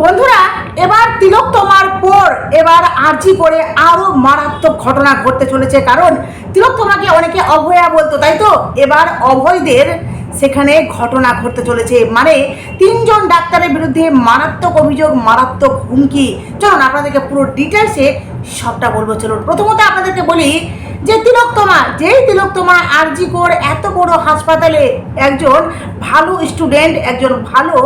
বন্ধুরা, এবার তিলক তোমার পর, এবার আর্জি করে আরও মারাত্মক ঘটনা ঘটতে চলেছে। কারণ তিলক তোমাকে অনেকে অভয়া বলতো, তাই তো? এবার অভয়দের সেখানে ঘটনা ঘটতে চলেছে। মানে তিনজন ডাক্তারের বিরুদ্ধে মারাত্মক অভিযোগ, মারাত্মক হুমকি। চলুন আপনাদেরকে পুরো ডিটেলসে সবটা বলব। চলুন, প্রথমত আপনাদেরকে বলি যে তিলোত্তমা যেই তিলোত্তমা আরজি কোর এত বড় হাসপাতালে একজন ভালো স্টুডেন্ট একজন ভালো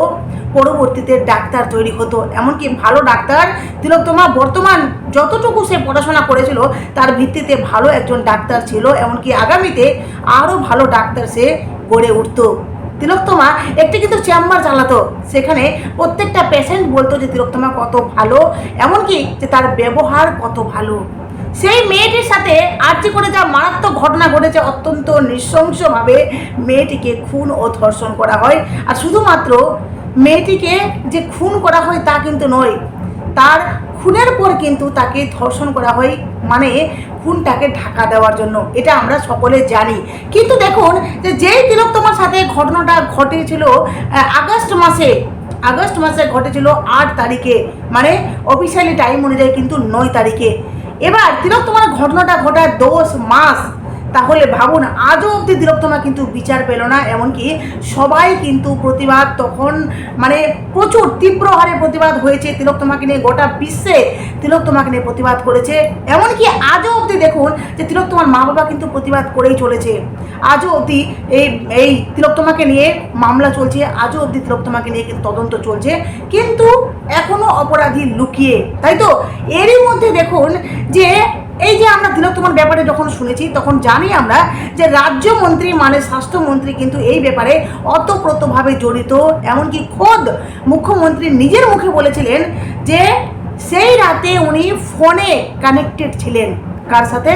পরবর্তীতে ডাক্তার তৈরি হতো। এমনকি ভালো ডাক্তার তিলোত্তমা বর্তমান যতটুকু সে পড়াশোনা করেছিল, তার ভিত্তিতে ভালো একজন ডাক্তার ছিল। এমনকি আগামীতে আরও ভালো ডাক্তার সে গড়ে উঠতো। তিলোত্তমা একটি কিন্তু চেম্বার চালাতো। সেখানে প্রত্যেকটা পেশেন্ট বলতো যে, তিলোত্তমা কত ভালো। এমনকি যে, তার ব্যবহার কত ভালো। সেই মেয়েটির সাথে আর্জি করে যা মারাত্মক ঘটনা ঘটেছে, অত্যন্ত নৃশংসভাবে মেয়েটিকে খুন ও ধর্ষণ করা হয়। আর শুধুমাত্র মেয়েটিকে যে খুন করা হয় তা কিন্তু নয়। তার খুনের পর কিন্তু তাকে ধর্ষণ করা হয় মানে খুনটাকে ঢাকা দেওয়ার জন্য। এটা আমরা সকলে জানি। কিন্তু দেখুন, যে যেই তোমার সাথে ঘটনাটা ঘটেছিল আগস্ট মাসে আগস্ট মাসে ঘটেছিল আট তারিখে মানে অফিসিয়ালি টাইম অনুযায়ী কিন্তু নয় তারিখে। এবার তিলক তোমার ঘটনাটা ঘটার দোষ মাস তাহলে ভাবুন, আজও অব্দি তিলোত্তমা কিন্তু বিচার পেল না, এমনকি সবাই কিন্তু প্রতিবাদ তখন মানে প্রচুর তীব্র হারে প্রতিবাদ হয়েছে তিলোত্তমাকে নিয়ে, গোটা বিশ্বে তিলোত্তমাকে নিয়ে প্রতিবাদ করেছে। এমনকি আজও অবধি দেখুন যে তিলোত্তমার মা বাবা কিন্তু প্রতিবাদ করেই চলেছে। আজও অবধি এই এই তিলোত্তমাকে নিয়ে মামলা চলছে, আজও অবধি তিলোত্তমাকে নিয়ে কিন্তু তদন্ত চলছে, কিন্তু এখনও অপরাধী লুকিয়ে, তাই তো? এরই মধ্যে দেখুন যে এই যে আমরা তিলোত্তমার ব্যাপারে যখন শুনেছি, তখন জানি আমরা যে রাজ্যমন্ত্রী মানে স্বাস্থ্যমন্ত্রী কিন্তু এই ব্যাপারে অতপ্রতভাবে জড়িত। এমনকি খোদ মুখ্যমন্ত্রী নিজের মুখে বলেছিলেন যে সেই রাতে উনি ফোনে কানেক্টেড ছিলেন। কার সাথে?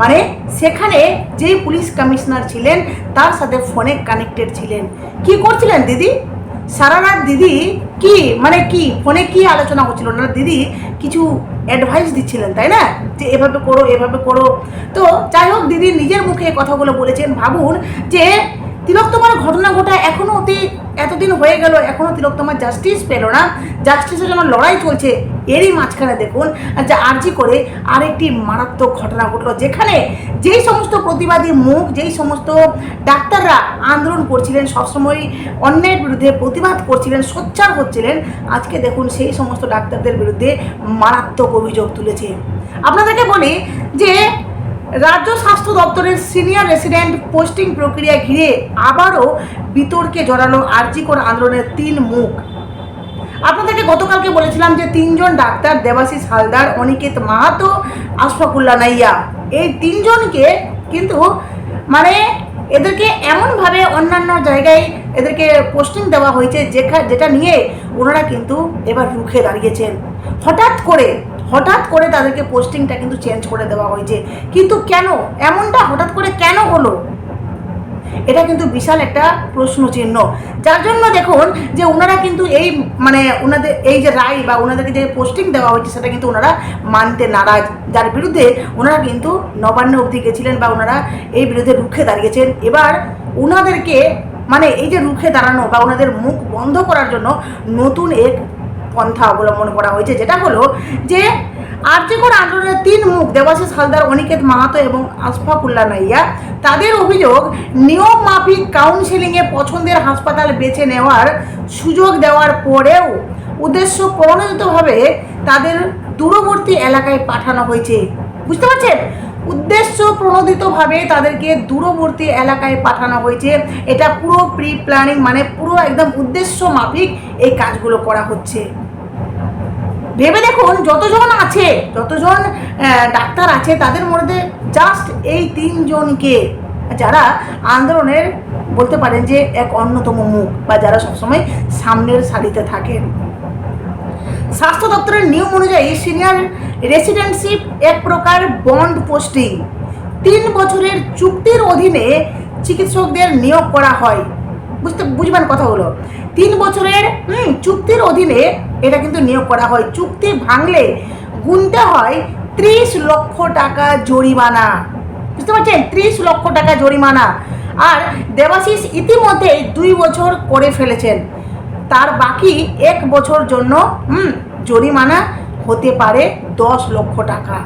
মানে সেখানে যেই পুলিশ কমিশনার ছিলেন, তার সাথে ফোনে কানেক্টেড ছিলেন। কি করছিলেন দিদি? সারা রাত দিদি কি মানে কি, ফোনে কি আলোচনা হচ্ছিল? না, দিদি, কিছু অ্যাডভাইস দিচ্ছিলেন, তাই না? যে এভাবে করো এভাবে করো। তো যাই হোক, দিদি নিজের মুখে কথাগুলো বলেছেন। ভাবুন যে তিলোত্তমার ঘটনা ঘটা এখনও অতি এতদিন হয়ে গেল এখনও তিলোত্তমার জাস্টিস পেল না। জাস্টিসের জন্য লড়াই চলছে, এরই মাঝখানে দেখুন যে আর্জি করে আরেকটি মারাত্মক ঘটনা ঘটলো, যেখানে যেই সমস্ত প্রতিবাদী মুখ, যেই সমস্ত ডাক্তাররা আন্দোলন করছিলেন, সবসময় অন্যের বিরুদ্ধে প্রতিবাদ করছিলেন, সোচ্চার হচ্ছিলেন, আজকে দেখুন সেই সমস্ত ডাক্তারদের বিরুদ্ধে মারাত্মক অভিযোগ তুলেছে। আপনাদেরকে বলি যে রাজ্য স্বাস্থ্য দপ্তরের সিনিয়র রেসিডেন্ট পোস্টিং প্রক্রিয়া ঘিরে আবারও বিতর্কে জড়ালো আরজিকর আন্দোলনের তিন মুখ। আপনাদেরকে গতকালকে বলেছিলাম যে তিনজন ডাক্তার দেবাশিস হালদার, অনিকেত মাহাতো আশফাকুল্লা নাইয়া। এই তিনজনকে কিন্তু মানে এদেরকে এমনভাবে অন্যান্য জায়গায় এদেরকে পোস্টিং দেওয়া হয়েছে যেটা নিয়ে ওনারা কিন্তু এবার রুখে দাঁড়িয়েছেন। হঠাৎ করে হঠাৎ করে তাদেরকে পোস্টিংটা কিন্তু চেঞ্জ করে দেওয়া হয়েছে। কিন্তু কেন? এমনটা হঠাৎ করে কেন হলো? এটা কিন্তু বিশাল একটা প্রশ্ন চিহ্ন যার জন্য দেখুন যে ওনারা কিন্তু এই মানে ওনাদের এই যে রায় বা ওনাদেরকে যে পোস্টিং দেওয়া হয়েছে, সেটা কিন্তু ওনারা মানতে নারাজ। যার বিরুদ্ধে ওনারা কিন্তু নবান্ন অবধি গেছিলেন বা ওনারা এই বিরুদ্ধে রুখে দাঁড়িয়েছেন। এবার ওনাদেরকে মানে এই যে রুখে দাঁড়ানো বা ওনাদের মুখ বন্ধ করার জন্য নতুন এক পন্থা অবলম্বন করা হয়েছে, যেটা হলো যে আর্যকর আন্দোলনের তিন মুখ, দেবাশিস হালদার, অনিকেত মাহাতো এবং আশফাকুল্লা নাইয়া, তাদের অভিযোগ, নিয়ম মাফিক কাউন্সেলিংয়ে পছন্দের হাসপাতাল বেছে নেওয়ার সুযোগ দেওয়ার পরেও উদ্দেশ্য প্রণোদিতভাবে তাদের দূরবর্তী এলাকায় পাঠানো হয়েছে। বুঝতে পারছেন? উদ্দেশ্য প্রণোদিতভাবে তাদেরকে দূরবর্তী এলাকায় পাঠানো হয়েছে। এটা পুরো প্রি প্ল্যানিং মানে পুরো একদম উদ্দেশ্য মাফিক এই কাজগুলো করা হচ্ছে। ভেবে দেখুন যতজন আছে যতজন ডাক্তার আছে, তাদের মধ্যে জাস্ট এই তিনজনকে যারা আন্দোলনের বলতে পারেন যে এক অন্যতম মুখ বা যারা সবসময় সামনের সারিতে থাকেন। স্বাস্থ্য দপ্তরের নিয়ম অনুযায়ী সিনিয়র রেসিডেন্টশিপ এক প্রকার বন্ড পোস্টিং তিন বছরের চুক্তির অধীনে চিকিৎসকদের নিয়োগ করা হয়। বুঝতে বুঝবেন কথা হলো তিন বছরের চুক্তির অধীনে এটা কিন্তু নিয়োগ করা হয়। চুক্তি ভাঙলে গুনতে হয় ত্রিশ লক্ষ টাকা জরিমানা। বুঝতে পারছেন? ত্রিশ লক্ষ টাকা জরিমানা। আর দেবাশিস ইতিমধ্যেই দুই বছর করে ফেলেছেন। তার বাকি এক বছর জন্য, হুম, জরিমানা হতে পারে দশ লক্ষ টাকা।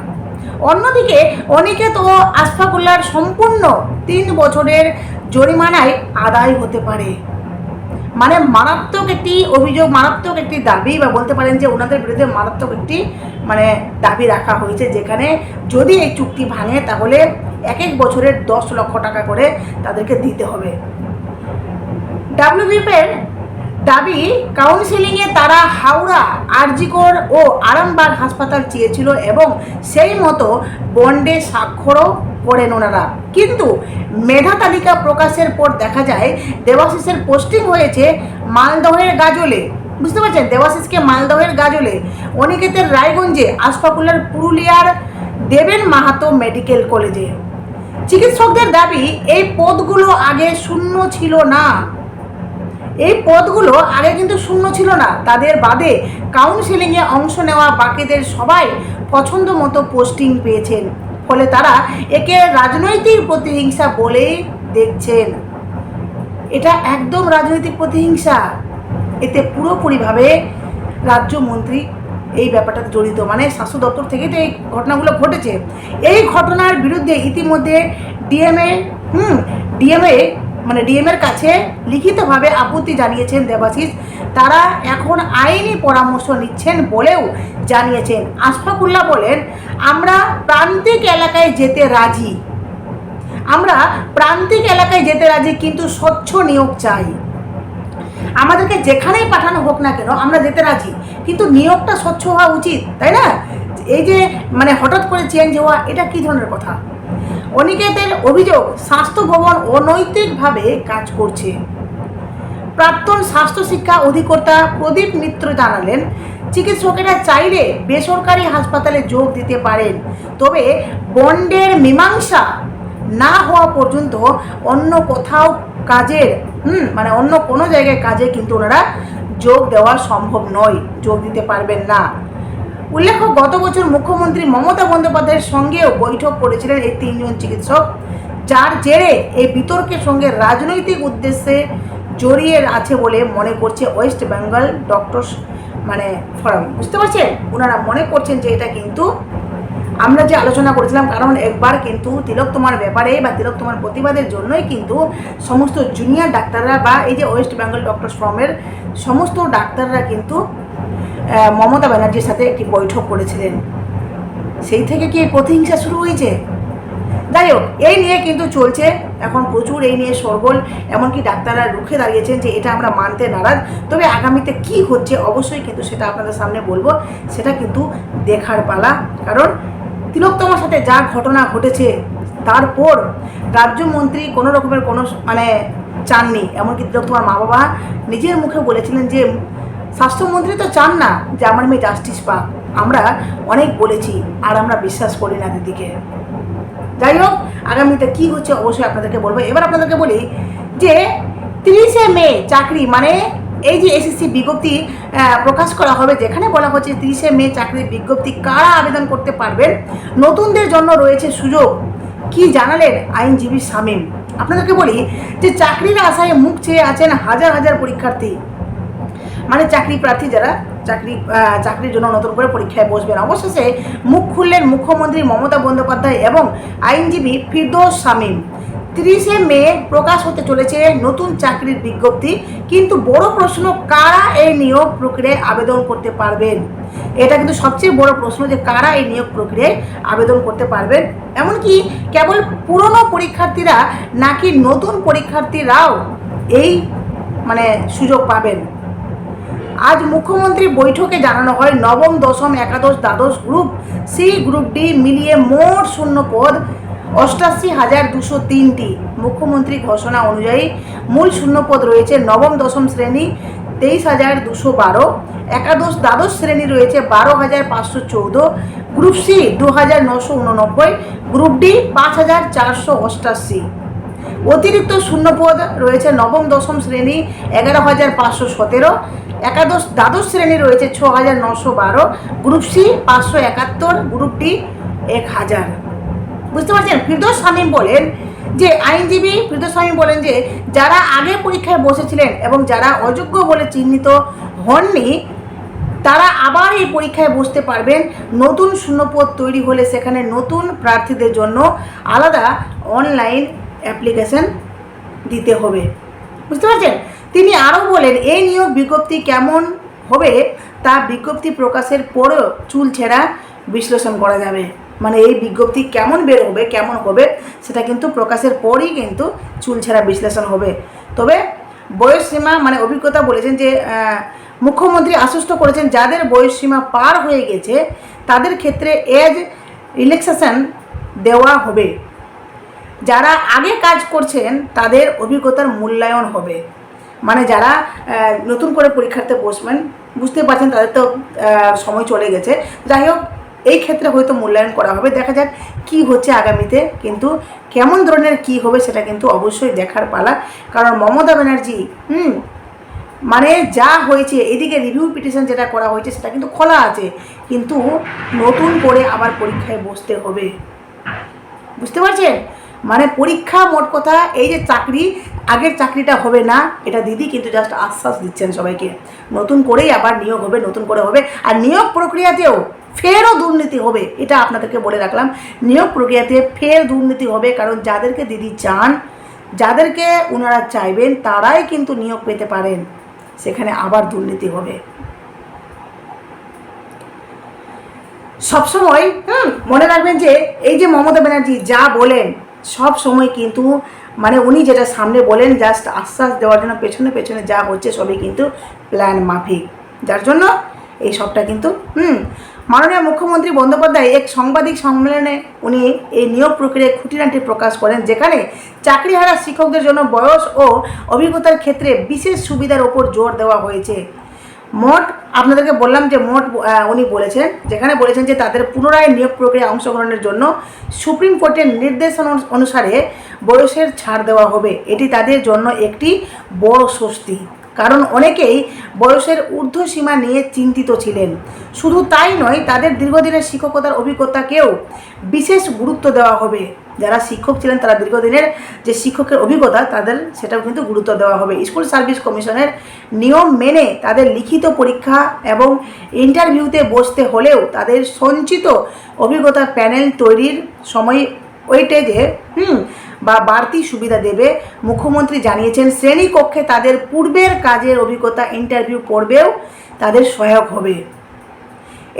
অন্যদিকে অনিকেত ও আশফাকুল্লার সম্পূর্ণ তিন বছরের জরিমানায় আদায় হতে পারে। মানে মারাত্মক একটি অভিযোগ, মারাত্মক একটি দাবি বা বলতে পারেন যে ওনাদের বিরুদ্ধে মারাত্মক একটি মানে দাবি রাখা হয়েছে যেখানে যদি এই চুক্তি ভাঙে তাহলে এক এক বছরের দশ লক্ষ টাকা করে তাদেরকে দিতে হবে। ডাব্লিউবিপের দাবি কাউন্সিলিংয়ে তারা হাওড়া, আরজিকর ও আরামবাগ হাসপাতাল চেয়েছিল এবং সেই মতো বন্ডে স্বাক্ষরও করেন ওনারা। কিন্তু মেধা তালিকা প্রকাশের পর দেখা যায়, দেবাশিসের পোস্টিং হয়েছে মালদহের গাজলে। বুঝতে পারছেন? দেবাশিসকে মালদহের গাজলে। অনিকেতের রায়গঞ্জে, আশফাকুল্লার পুরুলিয়ার দেবেন মাহাতো মেডিকেল কলেজে। চিকিৎসকদের দাবি, এই পদগুলো আগে শূন্য ছিল না। এই পদগুলো আগে কিন্তু শূন্য ছিল না। তাদের বাদে কাউন্সিলিংয়ে অংশ নেওয়া বাকিদের সবাই পছন্দ মতো পোস্টিং পেয়েছেন। ফলে তারা একে রাজনৈতিক প্রতিহিংসা বলেই দেখছেন। এটা একদম রাজনৈতিক প্রতিহিংসা। এতে পুরোপুরিভাবে রাজ্যমন্ত্রী এই ব্যাপারটা জড়িত। মানে স্বাস্থ্য দপ্তর থেকে তো এই ঘটনাগুলো ঘটেছে, এই ঘটনার বিরুদ্ধে ইতিমধ্যে ডিএমএ, হুম, ডিএমএ মানে ডিএমের কাছে লিখিতভাবে আপত্তি জানিয়েছেন দেবাশিস। তারা এখন আইনি পরামর্শ নিচ্ছেন বলেও জানিয়েছেন। আশফাকুল্লাহ বলেন, আমরা প্রান্তিক এলাকায় যেতে রাজি। আমরা প্রান্তিক এলাকায় যেতে রাজি, কিন্তু স্বচ্ছ নিয়োগ চাই। আমাদেরকে যেখানেই পাঠানো হোক না কেন, আমরা যেতে রাজি। কিন্তু নিয়োগটা স্বচ্ছ হওয়া উচিত, তাই না? এই যে মানে হঠাৎ করে চেঞ্জ হওয়া, এটা কি ধরনের কথা? অনিকেতের অভিযোগ, স্বাস্থ্য ভবন অনৈতিকভাবে কাজ করছে। প্রাক্তন স্বাস্থ্য শিক্ষা অধিকর্তা প্রদীপ মিত্র জানালেন, চিকিৎসকেরা চাইলে বেসরকারি হাসপাতালে যোগ দিতে পারেন, তবে বন্ডের মীমাংসা না হওয়া পর্যন্ত অন্য কোথাও কাজের, হুম মানে অন্য কোনো জায়গায় কাজে কিন্তু ওনারা যোগ দেওয়া সম্ভব নয়, যোগ দিতে পারবেন না। উল্লেখ্য, গত বছর মুখ্যমন্ত্রী মমতা বন্দ্যোপাধ্যায়ের সঙ্গেও বৈঠক করেছিলেন এই তিনজন চিকিৎসক, যার জেরে এই বিতর্কের সঙ্গে রাজনৈতিক উদ্দেশ্যে জড়িয়ে আছে বলে মনে করছে ওয়েস্ট বেঙ্গল ডক্টরস মানে ফোরাম বুঝতে পারছেন? ওনারা মনে করছেন যে এটা কিন্তু আমরা যে আলোচনা করেছিলাম, কারণ একবার কিন্তু তিলক তোমার ব্যাপারে বা তিলক তোমার প্রতিবাদের জন্যই কিন্তু সমস্ত জুনিয়র ডাক্তাররা বা এই যে ওয়েস্ট বেঙ্গল ডক্টরস ফর্মের সমস্ত ডাক্তাররা কিন্তু মমতা ব্যানার্জির সাথে একটি বৈঠক করেছিলেন। সেই থেকে কি প্রতিহিংসা শুরু হয়েছে? যাই হোক, এই নিয়ে কিন্তু চলছে। এখন প্রচুর এই নিয়ে সরগোল, এমনকি ডাক্তাররা রুখে দাঁড়িয়েছেন যে এটা আমরা মানতে নারাজ। তবে আগামীতে কি হচ্ছে অবশ্যই কিন্তু সেটা আপনাদের সামনে বলব। সেটা কিন্তু দেখার পালা। কারণ তিলোত্তমার সাথে যা ঘটনা ঘটেছে, তারপর রাজ্যমন্ত্রী কোনো রকমের কোনো মানে চাননি। এমনকি তিলোত্তমার মা বাবা নিজের মুখে বলেছিলেন যে স্বাস্থ্যমন্ত্রী তো চান না যে আমার মেয়ে জাস্টিস পাক। আমরা অনেক বলেছি, আর আমরা বিশ্বাস করি না দিদিকে। যাই হোক, আগামীতে কী হচ্ছে অবশ্যই আপনাদেরকে বলব। এবার আপনাদেরকে বলি যে তিরিশে মে চাকরি মানে এই যে এসএসসি বিজ্ঞপ্তি প্রকাশ করা হবে, যেখানে বলা হচ্ছে তিরিশে মে চাকরির বিজ্ঞপ্তি কারা আবেদন করতে পারবেন, নতুনদের জন্য রয়েছে সুযোগ। কি জানালেন আইনজীবী শামীম? আপনাদেরকে বলি যে চাকরির আশায় মুখ চেয়ে আছেন হাজার হাজার পরীক্ষার্থী। মানে চাকরি প্রার্থী যারা চাকরি চাকরির জন্য নতুন করে পরীক্ষায় বসবেন অবশেষে মুখ খুললেন মুখ্যমন্ত্রী মমতা বন্দ্যোপাধ্যায় এবং আইনজীবী ফিরদৌস শামীম। তিরিশে মে প্রকাশ হতে চলেছে নতুন চাকরির বিজ্ঞপ্তি, কিন্তু বড় প্রশ্ন, কারা এই নিয়োগ প্রক্রিয়ায় আবেদন করতে পারবেন? এটা কিন্তু সবচেয়ে বড় প্রশ্ন যে কারা এই নিয়োগ প্রক্রিয়ায় আবেদন করতে পারবেন? এমনকি কেবল পুরনো পরীক্ষার্থীরা নাকি নতুন পরীক্ষার্থীরাও এই মানে সুযোগ পাবেন? আজ মুখ্যমন্ত্রী বৈঠকে জানানো হয় নবম, দশম, একাদশ, দ্বাদশ গ্রুপ। সি গ্রুপ ডি মিলিয়ে মোট শূন্য পদ, অষ্টাশি হাজার দুশো তিনটি। মুখ্যমন্ত্রী ঘোষণা অনুযায়ী মূল শূন্যপদ রয়েছে নবম, দশম শ্রেণি, তেইশ হাজার দুশো বারো। একাদশ, দ্বাদশ শ্রেণি রয়েছে বারো হাজার পাঁচশো চৌদ্দ। গ্রুপ সি, দু হাজার নশো উননব্বই। গ্রুপ ডি, পাঁচ হাজার চারশো অষ্টাশি। অতিরিক্ত শূন্যপদ রয়েছে নবম, দশম শ্রেণি, এগারো হাজার পাঁচশো সতেরো। একাদশ দ্বাদশ শ্রেণি রয়েছে ছ হাজার নশো বারো গ্রুপ সি পাঁচশো একাত্তর গ্রুপ ডি এক হাজার বুঝতে পারছেন? ফিরদৌস শামীম বলেন যে, আইনজীবী প্রীতস্বামী বলেন যে, যারা আগে পরীক্ষায় বসেছিলেন এবং যারা অযোগ্য বলে চিহ্নিত হননি, তারা আবার এই পরীক্ষায় বসতে পারবেন। নতুন শূন্যপদ তৈরি হলে সেখানে নতুন প্রার্থীদের জন্য আলাদা অনলাইন অ্যাপ্লিকেশন দিতে হবে। বুঝতে পারছেন? তিনি আরও বলেন এই নিয়োগ বিজ্ঞপ্তি কেমন হবে তা বিজ্ঞপ্তি প্রকাশের পরেও চুল ছেঁড়া বিশ্লেষণ করা যাবে। মানে এই বিজ্ঞপ্তি কেমন বের হবে, কেমন হবে, সেটা কিন্তু প্রকাশের পরই কিন্তু চুল ছেঁড়া বিশ্লেষণ হবে। তবে বয়স সীমা মানে অভিজ্ঞতা বলেছেন যে মুখ্যমন্ত্রী আশ্বস্ত করেছেন যাদের বয়স সীমা পার হয়ে গেছে, তাদের ক্ষেত্রে এজ রিল্যাক্সেশন দেওয়া হবে। যারা আগে কাজ করছেন, তাদের অভিজ্ঞতার মূল্যায়ন হবে। মানে যারা নতুন করে পরীক্ষার্থে বসবেন বুঝতে পারছেন তাদের তো সময় চলে গেছে। যাই হোক, এই ক্ষেত্রে হয়তো মূল্যায়ন করা হবে। দেখা যাক কি হচ্ছে আগামীতে, কিন্তু কেমন ধরনের কি হবে সেটা কিন্তু অবশ্যই দেখার পালা। কারণ মমতা ব্যানার্জি, হুম মানে যা হয়েছে, এদিকে রিভিউ পিটিশন যেটা করা হয়েছে সেটা কিন্তু খোলা আছে। কিন্তু নতুন করে আবার পরীক্ষায় বসতে হবে। বুঝতে পারছেন? মানে পরীক্ষা মোট কথা, এই যে চাকরি, আগের চাকরিটা হবে না, এটা দিদি কিন্তু জাস্ট আশ্বাস দিচ্ছেন সবাইকে। নতুন করেই আবার নিয়োগ হবে, নতুন করে হবে। আর নিয়োগ প্রক্রিয়াতেও ফেরও দুর্নীতি হবে, এটা আপনাদেরকে বলে রাখলাম। নিয়োগ প্রক্রিয়াতে ফের দুর্নীতি হবে, কারণ যাদেরকে দিদি চান, যাদেরকে ওনারা চাইবেন, তারাই কিন্তু নিয়োগ পেতে পারেন। সেখানে আবার দুর্নীতি হবে। সবসময়, হুম, মনে রাখবেন যে, এই যে মমতা ব্যানার্জি যা বলেন সব সময় কিন্তু মানে উনি যেটা সামনে বলেন জাস্ট আশ্বাস দেওয়ার জন্য পেছনে পেছনে যা হচ্ছে সবই কিন্তু প্ল্যান মাফিক। যার জন্য এই সবটা কিন্তু, হুম। মাননীয় মুখ্যমন্ত্রী বন্দ্যোপাধ্যায় এক সাংবাদিক সম্মেলনে উনি এই নিয়োগ প্রক্রিয়ায় খুঁটিনাটি প্রকাশ করেন, যেখানে চাকরিহারা শিক্ষকদের জন্য বয়স ও অভিজ্ঞতার ক্ষেত্রে বিশেষ সুবিধার ওপর জোর দেওয়া হয়েছে। মোট, আপনাদেরকে বললাম যে মোট উনি বলেছেন, যেখানে বলেছেন যে তাদের পুনরায় নিয়োগ প্রক্রিয়ায় অংশগ্রহণের জন্য সুপ্রিম কোর্টের নির্দেশ অনুসারে বয়সের ছাড় দেওয়া হবে। এটি তাদের জন্য একটি বড় স্বস্তি। কারণ অনেকেই বয়সের ঊর্ধ্বসীমা নিয়ে চিন্তিত ছিলেন। শুধু তাই নয়, তাদের দীর্ঘদিনের শিক্ষকতার অভিজ্ঞতাকেও বিশেষ গুরুত্ব দেওয়া হবে। যারা শিক্ষক ছিলেন তারা দীর্ঘদিনের যে শিক্ষকের অভিজ্ঞতা, তাদের সেটাও কিন্তু গুরুত্ব দেওয়া হবে। স্কুল সার্ভিস কমিশনের নিয়ম মেনে তাদের লিখিত পরীক্ষা এবং ইন্টারভিউতে বসতে হলেও তাদের সঞ্চিত অভিজ্ঞতা প্যানেল তৈরির সময় ওয়েটেজে, হুম, বা বাড়তি সুবিধা দেবে। মুখ্যমন্ত্রী জানিয়েছেন, শ্রেণীকক্ষে তাদের পূর্বের কাজের অভিজ্ঞতা ইন্টারভিউ পড়বেও তাদের সহায়ক হবে।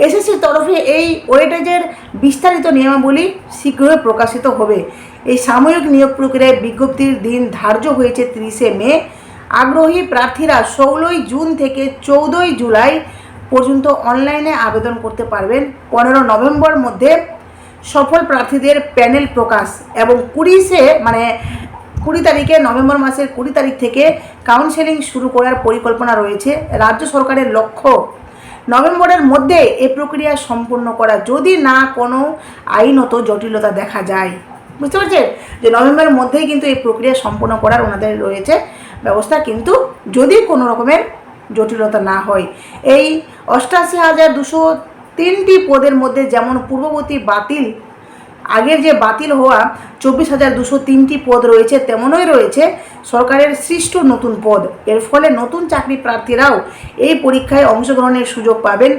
এসএসসির তরফে এই ওয়েটেজের বিস্তারিত নিয়মাবলী শীঘ্রই প্রকাশিত হবে। এই সাময়িক নিয়োগ প্রক্রিয়ায় বিজ্ঞপ্তির দিন ধার্য হয়েছে তিরিশে মে। আগ্রহী প্রার্থীরা ষোলোই জুন থেকে চৌদ্দই জুলাই পর্যন্ত অনলাইনে আবেদন করতে পারবেন। পনেরো নভেম্বর মধ্যে সফল প্রার্থীদের প্যানেল প্রকাশ এবং কুড়িশে মানে কুড়ি তারিখে নভেম্বর মাসের কুড়ি তারিখ থেকে কাউন্সেলিং শুরু করার পরিকল্পনা রয়েছে। রাজ্য সরকারের লক্ষ্য নভেম্বরের মধ্যে এ প্রক্রিয়া সম্পূর্ণ করা যদি না কোনো আইনত জটিলতা দেখা যায়। বুঝতে পারছেন? যে নভেম্বরের মধ্যেই কিন্তু এই প্রক্রিয়া সম্পূর্ণ করার ওনাদের রয়েছে ব্যবস্থা, কিন্তু যদি কোনো রকমের জটিলতা না হয়। এই অষ্টাশি হাজার দুশো তিনটি পদের মধ্যে যেমন পূর্ববর্তী বাতিল আগের যে বাতিল হওয়া চব্বিশ হাজার দুশো তিনটি পদ রয়েছে, তেমনই রয়েছে সরকারের সৃষ্ট নতুন পদ। এর ফলে নতুন চাকরি প্রার্থীরাও এই পরীক্ষায় অংশগ্রহণের সুযোগ পাবেন।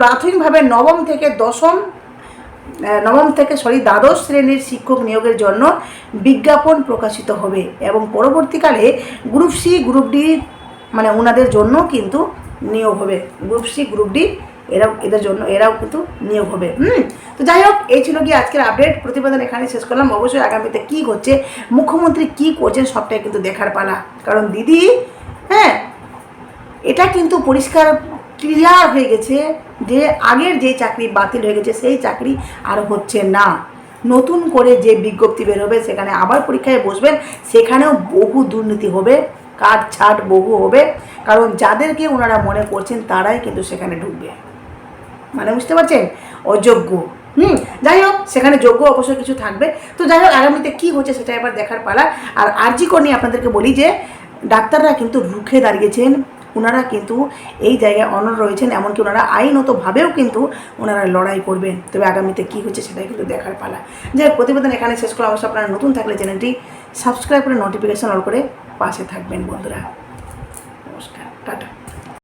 প্রাথমিকভাবে নবম থেকে দশম নবম থেকে সরি দ্বাদশ শ্রেণির শিক্ষক নিয়োগের জন্য বিজ্ঞাপন প্রকাশিত হবে এবং পরবর্তীকালে গ্রুপ সি, গ্রুপ ডি মানে ওনাদের জন্য কিন্তু নিয়োগ হবে। গ্রুপ সি, গ্রুপ ডি এরাও এদের জন্য এরাও কিন্তু নিয়োগ হবে। হুম? তো যাই হোক, এই ছিল কি আজকের আপডেট প্রতিবেদন এখানে শেষ করলাম। অবশ্যই আগামীতে কী হচ্ছে মুখ্যমন্ত্রী কী করছেন সবটাই কিন্তু দেখার পালা। কারণ দিদি হ্যাঁ এটা কিন্তু পরিষ্কার ক্লিয়ার হয়ে গেছে যে আগের যে চাকরি বাতিল হয়ে গেছে, সেই চাকরি আর হচ্ছে না। নতুন করে যে বিজ্ঞপ্তি বেরোবে, সেখানে আবার পরীক্ষায় বসবেন, সেখানেও বহু দুর্নীতি হবে কাট ছাট বহু হবে। কারণ যাদেরকে ওনারা মনে করছেন, তারাই কিন্তু সেখানে ঢুকবে। মানে বুঝতে পারছেন? অযোগ্য। হুম, যাই হোক, সেখানে যোগ্য অবশ্যই কিছু থাকবে। তো যাই হোক, আগামীতে কী হচ্ছে সেটা এবার দেখার পালা। আর আরজি কর নিয়ে আপনাদেরকে বলি যে, ডাক্তাররা কিন্তু রুখে দাঁড়িয়েছেন। ওনারা কিন্তু এই জায়গায় অনর রয়েছেন, এমনকি ওনারা আইনতভাবেও কিন্তু ওনারা লড়াই করবেন। তবে আগামীতে কী হচ্ছে সেটাই কিন্তু দেখার পালা। যাই প্রতিবেদন এখানে শেষ করা অবশ্য আপনারা নতুন থাকলে চ্যানেলটি সাবস্ক্রাইব করে নোটিফিকেশন অল করে পাশে থাকবেন বন্ধুরা।